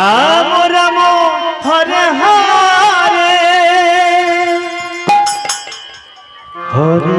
Ram Ram Hare Hare. Hare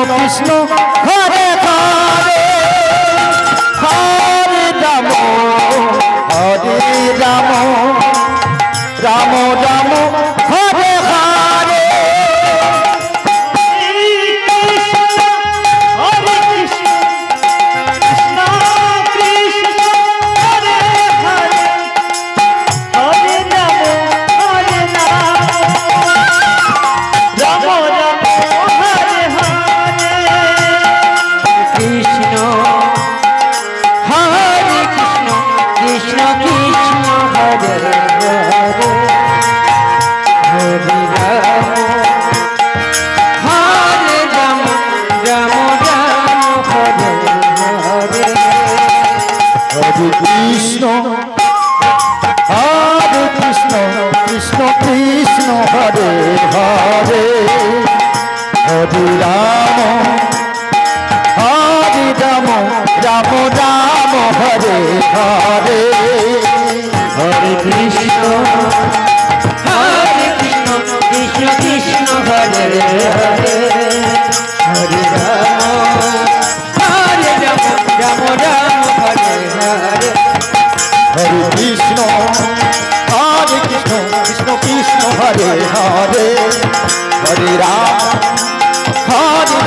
Krishna